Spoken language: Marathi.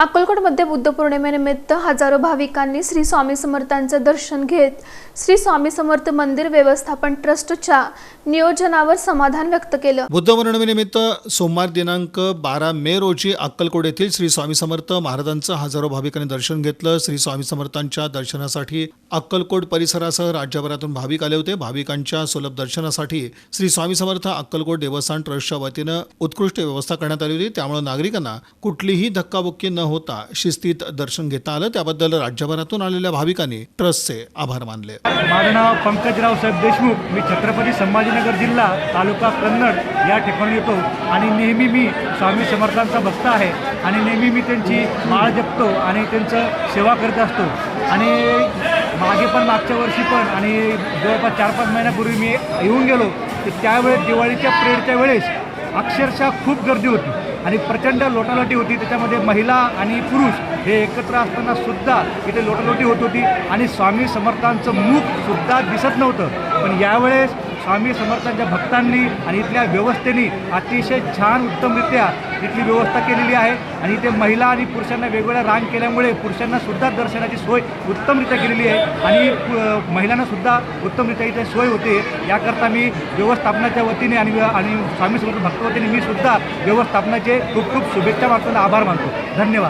अक्कलकोटमध्ये बुद्ध पौर्णिमेनिमित्त हजारो भाविकांनी श्री स्वामी समर्थांचं दर्शन घेत श्री स्वामी समर्थ मंदिर व्यवस्थापन ट्रस्टच्या नियोजनावर समाधान व्यक्त केलं. बुद्ध पौर्णिमेनिमित्त सोमवार दिनांक बारा मे रोजी अक्कलकोट येथील श्री स्वामी समर्थ महाराजांचं हजारो भाविकांनी दर्शन घेतलं. श्री स्वामी समर्थांच्या दर्शनासाठी अक्कलकोट परिसरासह राज्यभरातून भाविक आले होते. भाविकांच्या सुलभ दर्शनासाठी श्री स्वामी समर्थ अक्कलकोट देवस्थान ट्रस्टच्या वतीनं उत्कृष्ट व्यवस्था करण्यात आली होती. त्यामुळे नागरिकांना कुठलीही धक्काबुक्की न होता. शिस्तीत दर्शन घेता आलं. त्याबद्दल राज्यभरातून आलेल्या भाविकांनी ट्रस्टचे आभार मानले. माझं नाव पंकजराव साहेब देशमुख. मी छत्रपती संभाजीनगर जिल्हा तालुका कन्नड या ठिकाणी येतो आणि नेहमी मी स्वामी समर्थांचा भक्त आहे आणि नेहमी मी त्यांची माळ जपतो आणि त्यांचं सेवा करत असतो. आणि मागे पण मागच्या वर्षी पण आणि जवळपास चार पाच महिन्यापूर्वी मी येऊन गेलो. तर त्यावेळेस दिवाळीच्या प्रेडच्या वेळेस अक्षरशः खूप गर्दी होती आणि प्रचंड लोटालोटी होती. त्याच्यामध्ये महिला आणि पुरुष हे एकत्र असताना सुद्धा इथे लोटालोटी होत होती. आणि स्वामी समर्थांचं मुख सुद्धा दिसत नव्हतं. पण यावेळेस स्वामी समर्थांच्या भक्तांनी आणि इथल्या व्यवस्थेने अतिशय छान उत्तमरित्या इथली व्यवस्था केलेली आहे. आणि इथे महिला आणि पुरुषांना वेगवेगळ्या रांग केल्यामुळे पुरुषांनासुद्धा दर्शनाची सोय उत्तमरित्या केलेली आहे. आणि महिलांनासुद्धा उत्तमरित्या इथे सोय होते. याकरता मी व्यवस्थापनाच्या वतीने आणि आणि स्वामी समर्थ भक्तवतीने मी सुद्धा व्यवस्थापनाचे खूप खूप शुभेच्छा मानतो आभार मानतो. धन्यवाद.